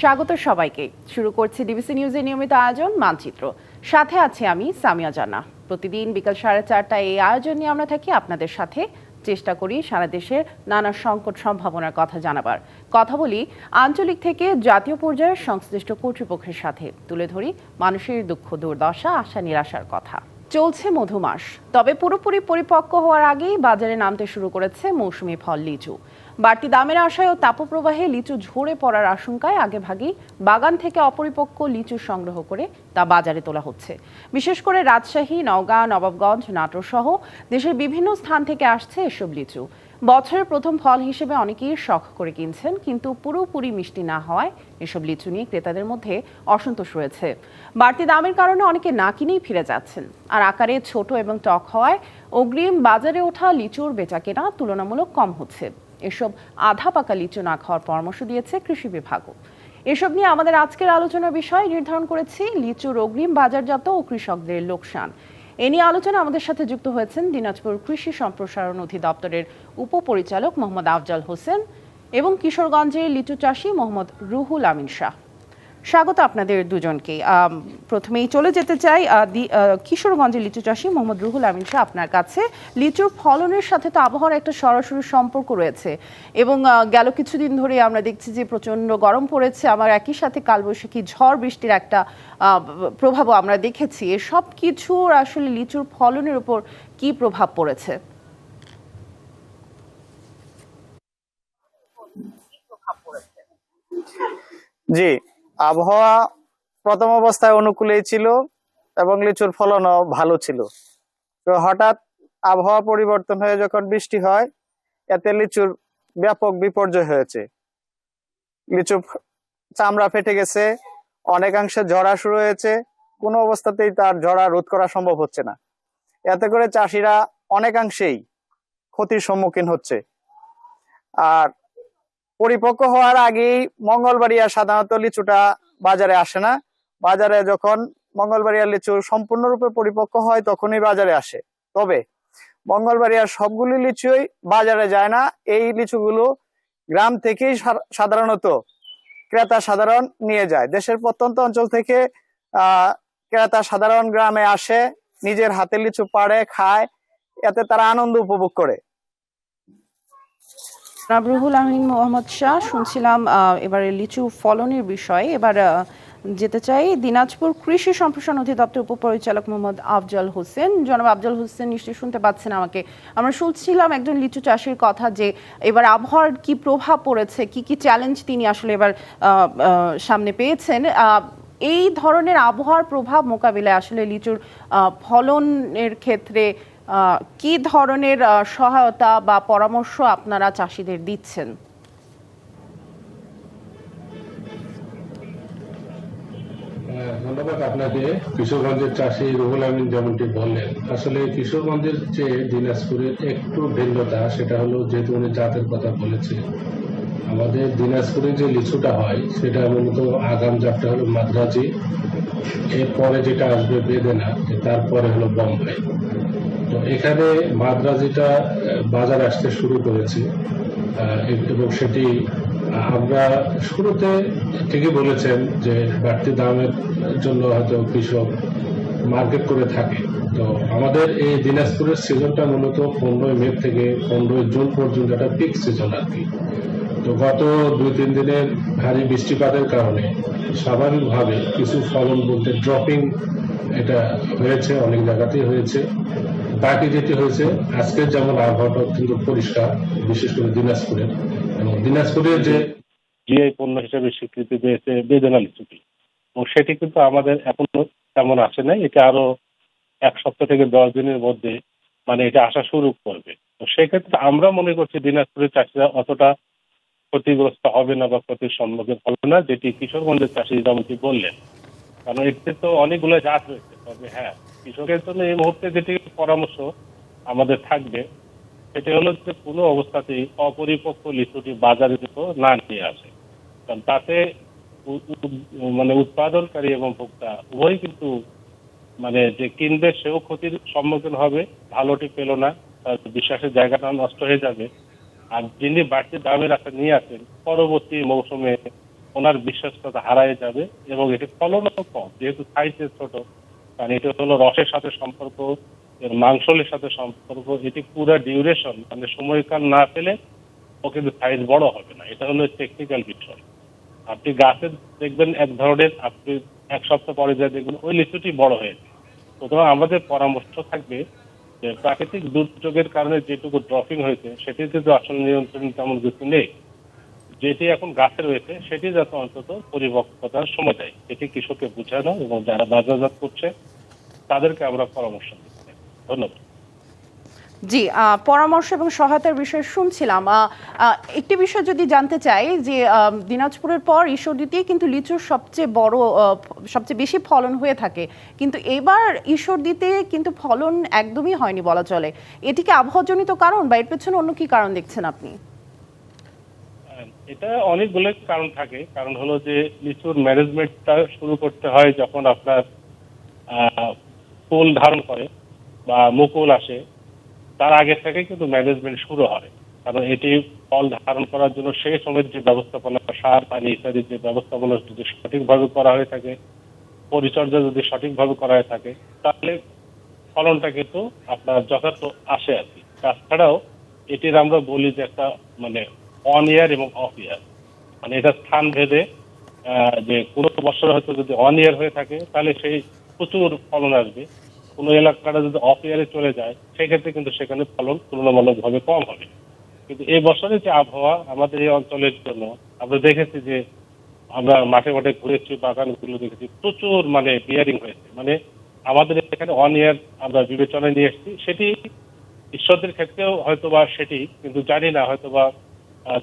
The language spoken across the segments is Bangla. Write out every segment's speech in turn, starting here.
স্বাগত সবাইকে। শুরু করছি ডিবিসি নিউজের নিয়মিত আয়োজন, মানচিত্র। সাথে আছি আমি সামিয়া জানা প্রতিদিন বিকাল সাড়ে চারটায় এই আয়োজন নিয়ে আমরা থাকি আপনাদের সাথে। চেষ্টা করি সারা দেশের নানা সংকট সম্ভাবনার কথা জানাবার। কথা বলি আঞ্চলিক থেকে জাতীয় পর্যায়ের সংশ্লিষ্ট কর্তৃপক্ষের সাথে। তুলে ধরি মানুষের দুঃখ, দুর্দশা, আশা, নিরাশার কথা। চলছে মধুমাস, তবে পুরোপুরি পরিপক্ক হওয়ার আগেই বাজারে নামতে শুরু করেছে মৌসুমি ফল লিচু। বাড়তি দামের আশায় ও তাপপ্রবাহে লিচু ঝরে পড়ার আশঙ্কায় আগেভাগেই বাগান থেকে অপরিপক্ক লিচু সংগ্রহ করে তা বাজারে তোলা হচ্ছে। বিশেষ করে রাজশাহী, নওগাঁ, নবাবগঞ্জ নাটোর সহ দেশের বিভিন্ন স্থান থেকে আসছে এসব লিচু। বছরের প্রথম ফল হিসেবে অনেকেই শখ করে কিনছেন, কিন্তু পুরোপুরি মিষ্টি না হওয়ায় এসব লিচু নিয়ে ক্রেতাদের মধ্যে অসন্তোষ রয়েছে। বাড়তি দামের কারণে অনেকে না কিনেই ফিরে যাচ্ছেন। আর আকারে ছোট এবং টক হওয়ায় অগ্রিম বাজারে ওঠা লিচুর বেচাকেনা তুলনামূলক কম হচ্ছে। এসব আধা পাকা লিচু না খাওয়ার পরামর্শ দিয়েছে কৃষি বিভাগও এসব নিয়ে আমাদের আজকের আলোচনার বিষয় নির্ধারণ করেছি লিচুর অগ্রিম বাজারজাত ও কৃষকদের লোকসান। এ নিয়ে আলোচনা আমাদের সাথে যুক্ত হয়েছেন দিনাজপুর কৃষি সম্প্রসারণ অধিদপ্তরের উপপরিচালক মোহাম্মদ আফজাল হোসেন এবং কিশোরগঞ্জের লিচু চাষি মোহাম্মদ রুহুল আমিন শাহ। স্বাগত আপনাদের দুজনকে। প্রথমেই চলে যেতে চাই কিশোরগঞ্জের লিচু চাষি মোহাম্মদ রুহুল আমিন শাহ আপনার কাছে। লিচুর ফলনের সাথে তো আবহাওয়ার একটা সরাসরি সম্পর্ক রয়েছে এবং গেল কিছুদিন ধরে আমরা দেখছি যে প্রচণ্ড গরম পড়েছে। আমার একই সাথে কালবৈশাখী ঝড় বৃষ্টির একটা প্রভাবও আমরা দেখেছি। এসব কিছুর আসলে লিচুর ফলনের উপর কি প্রভাব পড়েছে? জি আবহাওয়া প্রথম অবস্থায় অনুকূলেই ছিল এবং লিচুর ফলনও ভালো ছিল। তো হঠাৎ আবহাওয়া পরিবর্তন হয়ে যখন বৃষ্টি হয়, এতে লিচুর ব্যাপক বিপর্যয় হয়েছে। লিচু চামড়া ফেটে গেছে, অনেকাংশে ঝরা শুরু হয়েছে, কোনো অবস্থাতেই তার ঝরা রোধ করা সম্ভব হচ্ছে না। এতে করে চাষিরা অনেকাংশেই ক্ষতির সম্মুখীন হচ্ছে। আর পরিপক্ক হওয়ার আগেই মঙ্গলবাড়িয়া সাধারণত লিচুটা বাজারে আসে না। বাজারে যখন মঙ্গলবাড়িয়া লিচু সম্পূর্ণরূপে পরিপক্ক হয়, তখনই বাজারে আসে। তবে মঙ্গলবাড়িয়ার সবগুলি লিচুই বাজারে যায় না। এই লিচুগুলো গ্রাম থেকেই সাধারণত ক্রেতা সাধারণ নিয়ে যায়। দেশের প্রত্যন্ত অঞ্চল থেকে ক্রেতা সাধারণ গ্রামে আসে, নিজের হাতে লিচু পাড়ে, খায়। এতে তারা আনন্দ উপভোগ করে। রাবরুহুল আমিন মোহাম্মদ শাহ, শুনছিলাম এবারে লিচু ফলনের বিষয়ে। এবার যেতে চাই দিনাজপুর কৃষি সম্প্রসারণ অধিদপ্তর উপপরিচালক মোহাম্মদ আফজল হোসেন। জনাব আফজল হোসেন নিশ্চয়ই শুনতে পাচ্ছেন আমাকে। আমরা শুনছিলাম একজন লিচু চাষির কথা যে, এবার আবহাওয়ার কি প্রভাব পড়েছে, কি কি চ্যালেঞ্জ তিনি আসলে এবার সামনে পেয়েছেন। এই ধরনের আবহাওয়ার প্রভাব মোকাবিলায় আসলে লিচুর ফলনের ক্ষেত্রে কি ধরনের সহায়তা বা পরামর্শ আপনারা চাষিদের দিচ্ছেন? ধন্যবাদ আপনাকে। কিশোরগঞ্জের চাষি রুহুল আমিন যেমনটি বললেন, আসলে কিশোরগঞ্জের যে দিনাজপুরের একটু ভিন্নতা, সেটা হলো যেহেতু উনি জাতের কথা বলেছে আমাদের দিনাজপুরে যে লিচুটা হয়, সেটা মূলত আগাম জাতটা হলো মাদ্রাজি, এরপরে যেটা আসবে বেদেনা তারপরে হলো বোম্বাই। তো এখানে মাদ্রাজিটা বাজারে আসতে শুরু করেছে। এবং সেটি আমরা শুরুতে ঠিকই বলেছেন যে বাড়তি দামের জন্য হয়তো কৃষক মার্কেট করে থাকে। তো আমাদের এই দিনাজপুরের সিজনটা মূলত পনেরোই মে থেকে পনেরোই জুন পর্যন্ত একটা পিক সিজন আর কি তো গত দুই, তিন দিনের ভারী বৃষ্টিপাতের কারণে স্বাভাবিকভাবে কিছু ফলন বলতে ড্রপিং এটা হয়েছে, অনেক জায়গাতেই হয়েছে। বাকি যেটি হয়েছে। আজকের যেমন আবহাওয়াটা অত্যন্ত পরিষ্কার, বিশেষ করে দিনাজপুরের এবং দিনাজপুরের যে জিআই পণ্য হিসেবে স্বীকৃতি পেয়েছে বেদনা লিচুটি এবং সেটি কিন্তু আমাদের এখনও তেমন আসে নাই। এটা আরও এক সপ্তাহ থেকে দশ দিনের মধ্যে মানে এটা আসা শুরু করবে। তো সেক্ষেত্রে আমরা মনে করছি দিনাজপুরের চাষিরা অতটা ক্ষতিগ্রস্ত হবে না বা ক্ষতির সম্মুখীন হবে না, যেটি কিশোরগঞ্জের চাষি যেমনটি বললেন। কারণ এতে তো অনেকগুলো জাত রয়েছে। তবে হ্যাঁ কৃষকের জন্য এই মুহূর্তে যেটি পরামর্শ আমাদের থাকবে, সেটি হলো যে কোনো অবস্থাতেই অপরিপক্ক লিচুটি বাজারে তো না নিয়ে আসে। কারণ তাতে মানে উৎপাদনকারী এবং ভোক্তা উভয়ই কিন্তু মানে যে কিনবে সেও ক্ষতির সম্মুখীন হবে, ভালোটি পেল না বিশ্বাসের জায়গাটা নষ্ট হয়ে যাবে। আর যিনি বাড়তি দামের আশা নিয়ে আসেন, পরবর্তী মৌসুমে ওনার বিশ্বস্ততা হারায় যাবে এবং এটি ফলনও কম, যেহেতু সাইজে ছোট। কারণ এটা হলো রসের সাথে সম্পর্ক, এর মাংসলের সাথে সম্পর্ক, এটি পুরো ডিউরেশন মানে সময়কাল না পেলে ও কিন্তু সাইজ বড় হবে না। এটা হলো টেকনিক্যাল বিষয়। আপনি গাছে দেখবেন এক ধরনের, আপনি এক সপ্তাহ পরে যা দেখবেন, ওই লিচুটি বড় হয়েছে সুতরাং আমাদের পরামর্শ থাকবে যে প্রাকৃতিক দুর্যোগের কারণে যেটুকু ড্রপিং হয়েছে সেটিতে তো আসলে নিয়ন্ত্রণ তেমন কিছু নেই। যেটি এখন গাছে রয়েছে, সেটি যাতে অন্তত পরিপক্কতার সময় দেয়। এটি কৃষককে বোঝানো এবং যারা বাজারজাত করছে, তাদেরকে আমরা পরামর্শ দিতে চাই। ধন্যবাদ। জি পরামর্শ এবং সহায়তার বিষয়ে শুনছিলাম। একটি বিষয় যদি জানতে চাই, যে দিনাজপুরের পর ঈশ্বরদীতেই কিন্তু লিচুর সবচেয়ে বড় সবচেয়ে বেশি ফলন হয়ে থাকে। কিন্তু এবার ঈশ্বরদীতে কিন্তু ফলন একদমই হয়নি বলা চলে। এটিকে আবহাওয়াজনিত কারণ বা এর পেছনে অন্য কি কারণ দেখছেন আপনি? এটা অনেকগুলো কারণ থাকে। কারণ হলো যে, লিচুর ম্যানেজমেন্টটা শুরু করতে হয় যখন আপনার ফুল ধারণ করে বা মুকুল আসে, তার আগে থেকে কিন্তু ম্যানেজমেন্ট শুরু হয়। কারণ এটি ফল ধারণ করার জন্য সেই সময়ের যে ব্যবস্থাপনা, সার, পানি ইত্যাদির যে ব্যবস্থাপনা যদি সঠিকভাবে করা হয়ে থাকে, পরিচর্যা যদি সঠিকভাবে করা হয়ে থাকে, তাহলে ফলনটা কিন্তু আপনার যথার্থ আসে আর কি। তাছাড়াও এটির আমরা বলি যে একটা মানে অন ইয়ার এবং অফ ইয়ার মানে এটা স্থান ভেদে যে কোনো বছর হয়তো যদি অন ইয়ার হয়ে থাকে, তাহলে সেই প্রচুর ফলন আসবে। কোনো এলাকাটা যদি অফ ইয়ারে চলে যায়, সেক্ষেত্রে কিন্তু সেখানে ফলন তুলনামূলকভাবে কম হবে। কিন্তু এই বছরে যে আবহাওয়া আমাদের এই অঞ্চলের জন্য, আমরা দেখেছি যে আমরা মাঠে মাঠে ঘুরেছি, বাগানগুলো দেখেছি, প্রচুর মানে বিয়ারিং হয়েছে। মানে আমাদের এখানে অন ইয়ার আমরা বিবেচনায় নিয়ে এসেছি। সেটি ঈশ্বরদের ক্ষেত্রেও হয়তোবা সেটি, কিন্তু জানি না, হয়তোবা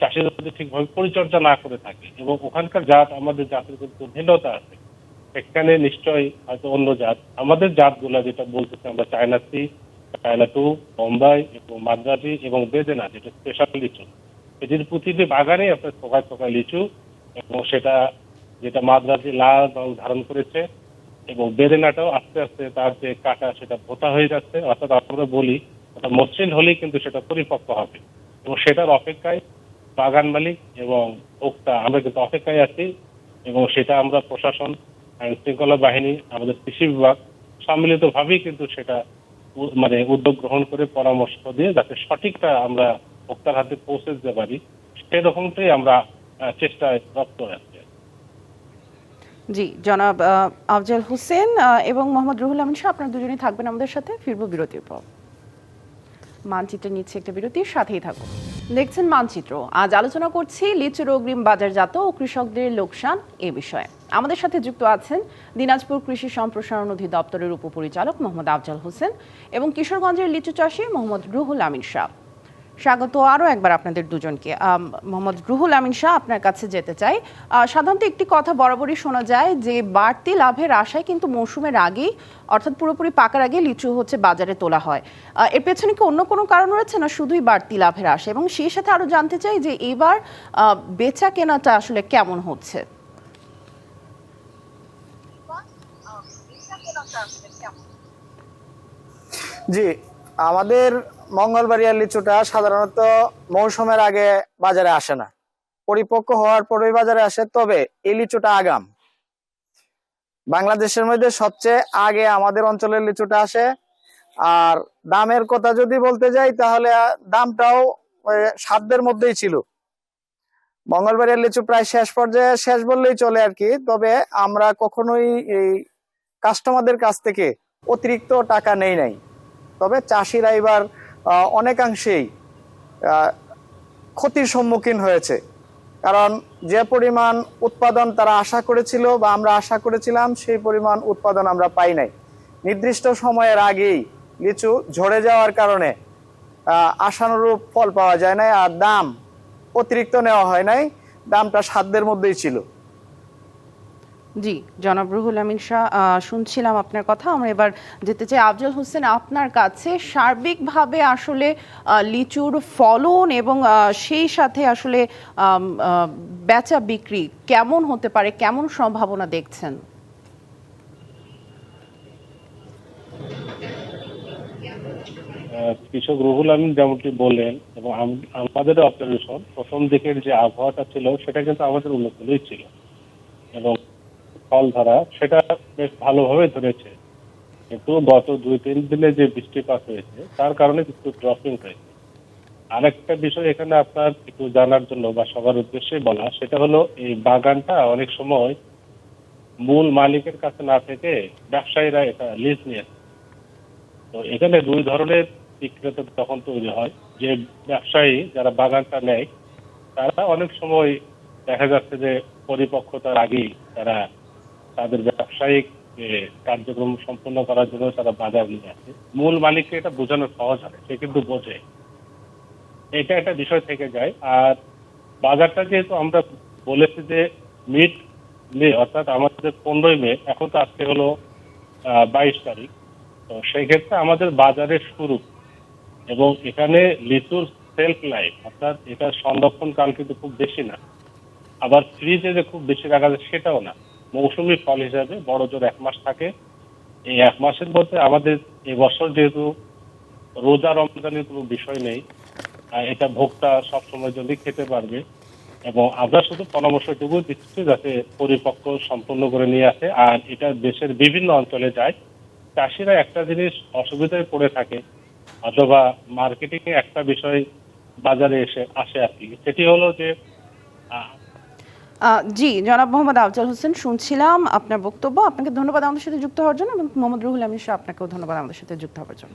চাষিরা যদি ঠিকভাবে পরিচর্যা না করে থাকে এবং ওখানকার জাত, আমাদের জাতের কিন্তু ভিন্নতা আছে। সেখানে নিশ্চয়ই হয়তো অন্য জাত, আমাদের জাতগুলো যেটা বলতেছে আমরা, China C, China two, Bombay এবং মাদ্রাজি এবং বেদেনা, যেটা স্পেশাল লিচু। এটির প্রতিটি বাগানে আপনার থোকায় থোকায় লিচু এবং সেটা যেটা মাদ্রাজি লাল রং ধারণ করেছে এবং বেদেনাটাও আস্তে আস্তে তার যে কাটা সেটা ভোতা হয়ে যাচ্ছে। অর্থাৎ আমরা বলি মসৃণ হলেই কিন্তু সেটা পরিপক্ক হবে এবং সেটার অপেক্ষায় বাগান মালিক এবং ভোক্তা আমরা কিন্তু অপেক্ষায় আছি এবং সেটা আমরা প্রশাসন, আইন শৃঙ্খলা বাহিনী, আমাদের কৃষি বিভাগ সম্মিলিতভাবেই কিন্তু সেটা মানে উদ্যোগ গ্রহণ করে পরামর্শ দিয়ে যাতে সঠিকটা আমরা ভোক্তার হাতে পৌঁছে দিতে পারি, সেরকমটাই আমরা চেষ্টায় রপ্ত আছি। জি, জনাব আফজাল হোসেন এবং মোহাম্মদ রুহুল আমিন শাহ আপনারা দুজনেই থাকবেন আমাদের সাথে, ফিরবো বিরতির পর। মানচিত্র নিচ্ছে একটা বিরতির সাথেই থাকুন। দেখছেন মানচিত্র। আজ আলোচনা করছি লিচুর অগ্রিম বাজারজাত ও কৃষকদের লোকসান এ বিষয়ে। আমাদের সাথে যুক্ত আছেন দিনাজপুর কৃষি সম্প্রসারণ অধিদপ্তরের উপপরিচালক মোহাম্মদ আফজাল হোসেন এবং কিশোরগঞ্জের লিচু চাষী মোহাম্মদ রুহুল আমিন শাহ। স্বাগত আরও একবার আপনাদের দুজনকে। মোহাম্মদ রুহুল আমিন শাহ আপনার কাছে যেতে চাই। সাধারণত একটি কথা বরাবরই শোনা যায় যে বাড়তি লাভের আশায় কিন্তু মৌসুমের আগেই অর্থাৎ পুরোপুরি পাকার আগে লিচু হচ্ছে বাজারে তোলা হয়। এর পেছনে কি অন্য কোনো কারণ রয়েছে না শুধুই বাড়তি লাভের আশা? এবং সেই সাথে আরও জানতে চাই যে এবার বেচা কেনাটা আসলে কেমন হচ্ছে? জি আমাদের মঙ্গলবাড়িয়ার লিচুটা সাধারণত মৌসুমের আগে বাজারে আসে না। পরিপক্ক হওয়ার পরেই বাজারে আসে, তবে এই লিচুটা আগাম। বাংলাদেশের মধ্যে সবচেয়ে আগে আমাদের অঞ্চলের লিচুটা আসে। আর দামের কথা যদি বলতে যাই, তাহলে দামটাও সাধ্যের মধ্যেই ছিল। মঙ্গলবাড়িয়ার লিচু প্রায় শেষ পর্যায়ে, শেষ বললেই চলে আর কি। তবে আমরা কখনোই এই কাস্টমারদের কাছ থেকে অতিরিক্ত টাকা নেই নাই। তবে চাষিরা এবার অনেকাংশেই ক্ষতির সম্মুখীন হয়েছে। কারণ যে পরিমাণ উৎপাদন তারা আশা করেছিল বা আমরা আশা করেছিলাম, সেই পরিমাণ উৎপাদন আমরা পাই নাই। নির্দিষ্ট সময়ের আগেই লিচু ঝরে যাওয়ার কারণে আশানুরূপ ফল পাওয়া যায় নাই, আর দাম অতিরিক্ত নেওয়া হয় নাই। দামটা সাধ্যের মধ্যেই ছিল। জি, জনাব রুহুল আমিন শাহ শুনছিলাম আপনার কথা। আমরা এবার যেতে চাই আফজল হোসেন, আপনার কাছে সার্বিকভাবে আসলে লিচুর ফলন এবং সেই সাথে আসলে বেচা বিক্রি কেমন হতে পারে, কেমন সম্ভাবনা দেখছেন? কৃষক রুহুল আমিন যেমনটি বললেন এবং আম- আমাদের অবজারভেশন প্রথম দিকের যে আবহাওয়াটা ছিল, সেটা কিন্তু আমাদের অনুকূলেই ছিল। এবং ফল সেটা বেশ ভালোভাবে ধরেছে। কিন্তু গত দুই, তিন দিনে যে বৃষ্টিপাত হয়েছে, তার কারণে কিছু ড্রপিং হয়েছে। আরেকটা বিষয় এখানে আপনার একটু জানার জন্য বা সবার উদ্দেশ্যে বলা, সেটা হলো এই বাগানটা অনেক সময় মূল মালিকের কাছে না থেকে ব্যবসায়ীরা এটা লিজ নিয়ে তো এখানে দুই ধরনের বিক্রেতা তখন তৈরি হয়। যে ব্যবসায়ী যারা বাগানটা নেয়, তারা অনেক সময় দেখা যাচ্ছে যে পরিপক্কতার আগেই তারা তাদের ব্যবসায়িক কার্যক্রম সম্পন্ন করার জন্য তারা বাজার নিয়ে আসে। মূল মালিককে এটা বোঝানো সহজ হয়, সে কিন্তু বোঝে। এটা একটা বিষয় থেকে যায়। আর বাজারটা যেহেতু আমরা বলেছি যে মিড মে, অর্থাৎ আমাদের পনেরোই মে, এখন তো আজকে হলো বাইশ তারিখ, তো সেই ক্ষেত্রে আমাদের বাজারের শুরু। এবং এখানে লিচুর সেলফ লাইফ অর্থাৎ এটার সংরক্ষণ কাল কিন্তু খুব বেশি না। আবার ফ্রিজে যে খুব বেশি রাখা যায়, সেটাও না। মৌসুমী ফল হিসাবে বড় জোর এক মাস থাকে। এই এক মাসের মধ্যে আমাদের এবছর যেহেতু রোজা রমজানের কোনো বিষয় নেই এটা ভোক্তা সবসময় জন্য খেতে পারবে এবং আমরা শুধু পরামর্শটুকু দিচ্ছি যাতে পরিপক্ক সম্পন্ন করে নিয়ে আসে। আর এটা দেশের বিভিন্ন অঞ্চলে যায়। চাষিরা একটা জিনিস অসুবিধায় পড়ে থাকে অথবা মার্কেটিং এ একটা বিষয় বাজারে এসে আসে আর কি। সেটি হলো যে জি, জনাব মোহাম্মদ আফজাল হোসেন শুনছিলাম আপনার বক্তব্য। আপনাকে ধন্যবাদ আমাদের সাথে যুক্ত হওয়ার জন্য এবং মোহাম্মদ রুহুল আমিন শাহ আপনাকেও ধন্যবাদ আমাদের সাথে যুক্ত হওয়ার জন্য।